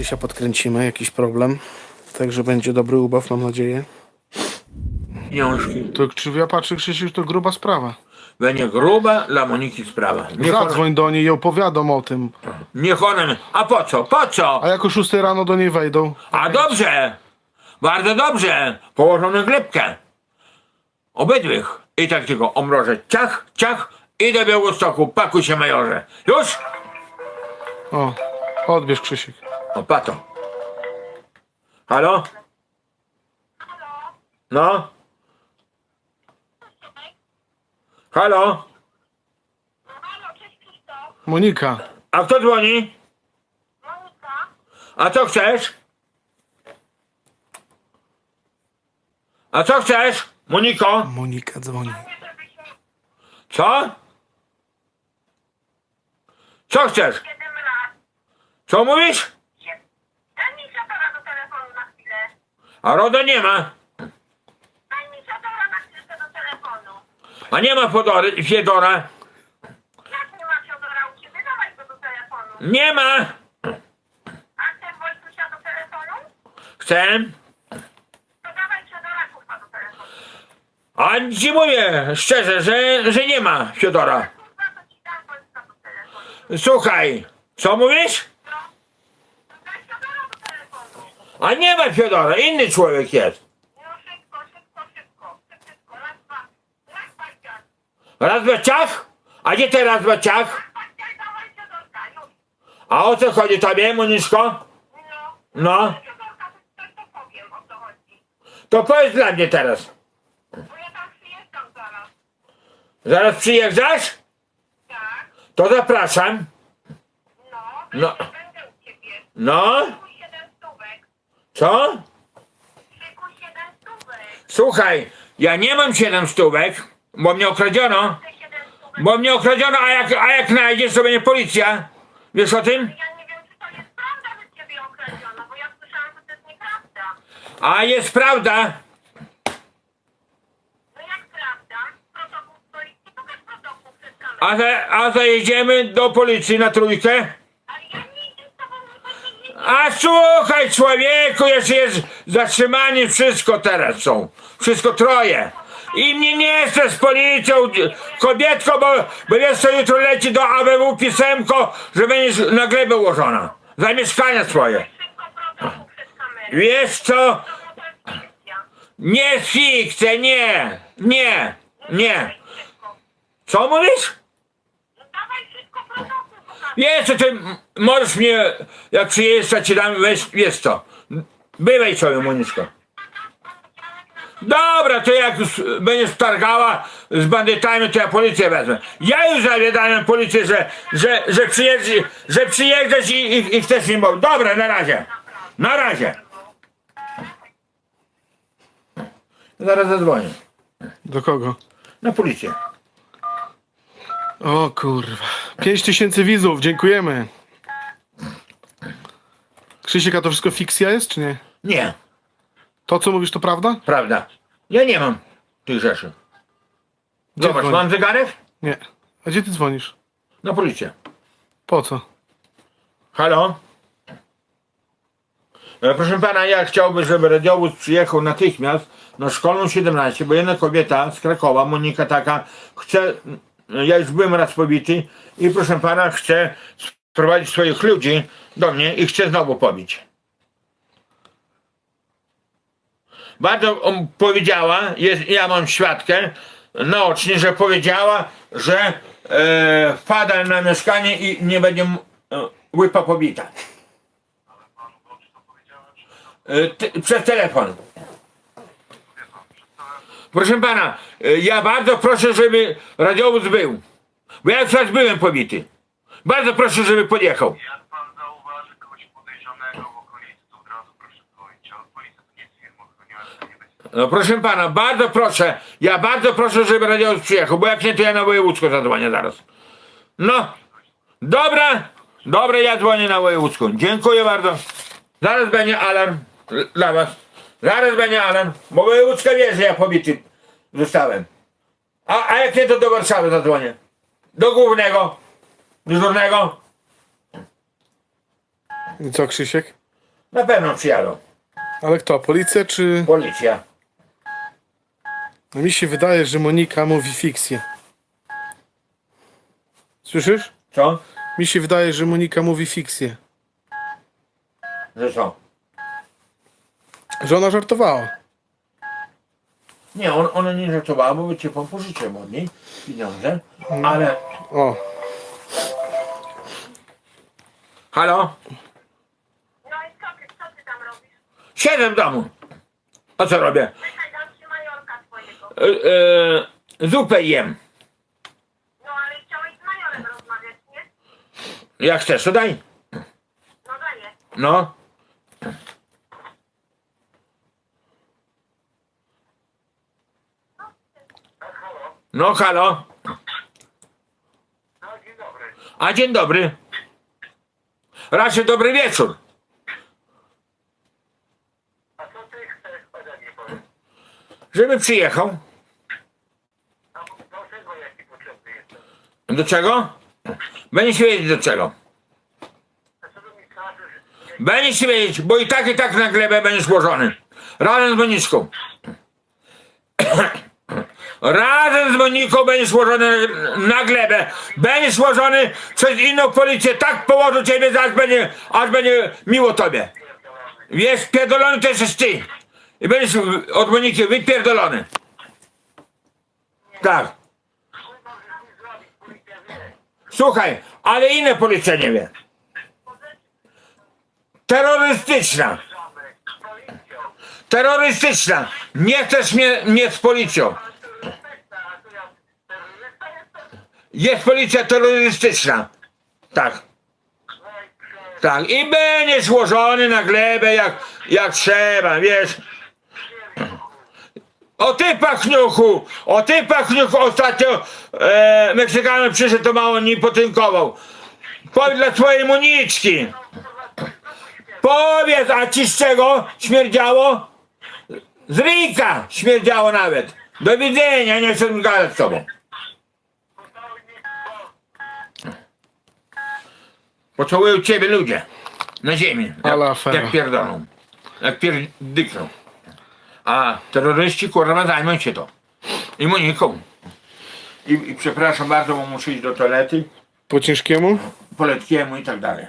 Krzysia podkręcimy, jakiś problem. Także będzie dobry ubaw, mam nadzieję. Pieniążki. To czy ja patrzę, Krzysiu, to gruba sprawa. Będzie gruba dla Moniki sprawa. Niech ona, Zadzwoń do niej i opowiadam o tym. niech ona... A po co? Po co? A jak o 6 rano do niej wejdą? A dobrze! Bardzo dobrze! Położono glebkę. Obydwych. I tak tylko omrożę. Ciach, ciach i do Białostoku. Pakuj się, majorze. Już? O, odbierz Krzysiek. O, pato. Halo? No? Halo? Halo, cześć Krzysztof. Monika, A kto dzwoni? Monika. A co chcesz? A co chcesz, Moniko? Monika dzwoni. Co? Co chcesz? 7 lat. Co mówisz? Sie- Daj mi siadora do telefonu na chwilę. A RODO nie ma. Daj mi siadora na chwilę do telefonu. A nie ma Fodory, Fiedora. Jak nie ma siadora u ciebie? Dawaj go do telefonu. Nie ma. A chcesz Wojtusia do telefonu? Chcę. To dawaj siadora kurwa do telefonu. A ci mówię szczerze, że, że nie ma Fiodora. Kurwa, to ci dam Wojtka do telefonu. Słuchaj, co mówisz? No. To daj siadora do telefonu. A nie ma Fiodora, inny człowiek jest. No szybko, szybko, szybko. Szybko, raz, dwa. Raz, dwa, ciach. Raz? A gdzie ciach? Raz, dwa, ciach, dawaj siadorka, już. A o co chodzi tobie, Moniszko? No. No, to coś to powiem, o co chodzi. to powiedz dla mnie teraz. Bo ja tam przyjeżdżam zaraz. Zaraz przyjeżdżasz? Tak, To zapraszam. no. No. Będę u ciebie. No. Co? Słuchaj, ja nie mam 7 stówek, bo mnie okradziono. Bo mnie okradziono, a jak, a jak znajdziesz, to będzie policja. Wiesz o tym? Ja nie wiem, czy to jest prawda, że ciebie okradziono, bo ja słyszałam, że to jest nieprawda. A jest prawda. No jak prawda? Protokół policji, pokaż protokół przed kamerą. A, za, a zajedziemy do policji na trójkę. Słuchaj, człowieku, jeszcze jest zatrzymani, wszystko teraz są. Wszystko troje. I mnie nie chce z policją, kobietko, bo, bo wiesz co, jutro leci do ABW pisemko, że będziesz na glebę ułożona. Za mieszkania swoje. Wiesz co? Nie fikcję, nie, nie, nie. Co mówisz? No dawaj szybko protokół pokaż. Jeszcze ty możesz mnie, jak przyjeżdża ci dam, weź, wiesz co. Bywaj sobie, Moniczko. Dobra, to jak już będziesz targała z bandytami, to ja policję wezmę. Ja już zawiadałem policję, że, że, że, przyjeżdżasz, że przyjeżdżasz i, i, i chcesz mi mówić. Dobra, na razie. Na razie. Zaraz zadzwonię. Do kogo? Na policję. O kurwa. 5 tysięcy widzów, dziękujemy. Krzysiek, a to wszystko fikcja jest, czy nie? Nie, To, co mówisz, to prawda? prawda. Ja nie mam tych rzeczy. Gdzie Zobacz, dzwonisz? mam zegarek? Nie. A gdzie ty dzwonisz? Na policję. Po co? Halo? E, Proszę pana, ja chciałbym, żeby radiowóz przyjechał natychmiast na szkolną 17, bo jedna kobieta z Krakowa, Monika taka, chce, ja już byłem raz pobity i proszę pana, chce sprowadzić swoich ludzi do mnie i chce znowu pobić. Bardzo powiedziała, jest, ja mam świadkę naocznie, że powiedziała, że e, wpada na mieszkanie i nie będzie e, łypa pobita. E, ty, przez telefon. Proszę pana, e, ja bardzo proszę, żeby radiowóz był. Bo ja już raz byłem pobity. Bardzo proszę, żeby podjechał. Jak pan zauważy kogoś podejrzanego w okolicy, to od razu proszę dzwonić, a policja to nie jest firma ochroniarza, to nie będzie. No proszę pana, bardzo proszę, ja bardzo proszę, żeby radiowóz przyjechał, bo jak nie, to ja na wojewódzko zadzwonię zaraz. No, dobra, dobra, ja dzwonię na wojewódzką. Dziękuję bardzo. Zaraz będzie alarm dla was. Zaraz będzie alarm, bo wojewódzka wie, że ja pobity zostałem. A, a jak nie, to do Warszawy zadzwonię. Do głównego, dyżurnego. I co, Krzysiek? Na pewno przyjadą. Ale kto? Policja czy... Policja. No mi się wydaje, że Monika mówi fikcję. Słyszysz? Co? Mi się wydaje, że Monika mówi fikcję. Co? Że ona żartowała. Nie, on, ona nie żartowała, bo cię pan pożyczyłem od niej pieniądze, ale... O, Halo? No i co ty, co ty tam robisz? Siedzę w domu. A co robię? Czekaj, dam ci majorka twojego. E, e, zupę jem. No ale chciałeś z majorem rozmawiać, nie? Jak chcesz, to daj. No daję. No. No, halo. No, dzień dobry. A dzień dobry. Raczej dobry wieczór. A co ty chcesz ode mnie powiedzieć? Żeby przyjechał. A proszę go, jaki potrzebny jestem. Do czego? Będziesz wiedzieć do czego. A co do mi każesz? Będziesz wiedzieć, bo i tak i tak na glebę będziesz złożony. Razem z Moniczką. Razem z Moniką będziesz złożony na glebę. Będziesz złożony przez inną policję. Tak położą ciebie, aż będzie, aż będzie miło tobie. Wiesz, pierdolony to jesteś ty. I będziesz od Moniki wypierdolony. Tak. Słuchaj, ale inne policja nie wie. Terrorystyczna. Terrorystyczna. Nie chcesz mnie, mnie z policją. Terrorysta, a to ja terrorysta jestem? Jest policja terrorystyczna. Tak. Tak. I będzie złożony na glebę jak, jak trzeba, wiesz. O ty pachniuchu! O ty pachniuchu! Ostatnio e, przyszedł, to mało nie potynkował. Powiedz dla twojej Moniczki. Powiedz, a ci z czego śmierdziało? Z ryjka śmierdziało nawet. Do widzenia, nie chcę gadać z tobą. Pocałują ciebie ludzie na ziemi. Ale Jak, afera. jak pierdolą. Jak pierdykną. A terroryści kurwa zajmą się to. I Moniką. I, I przepraszam bardzo, bo muszę iść do toalety. po ciężkiemu? Po letkiemu i tak dalej.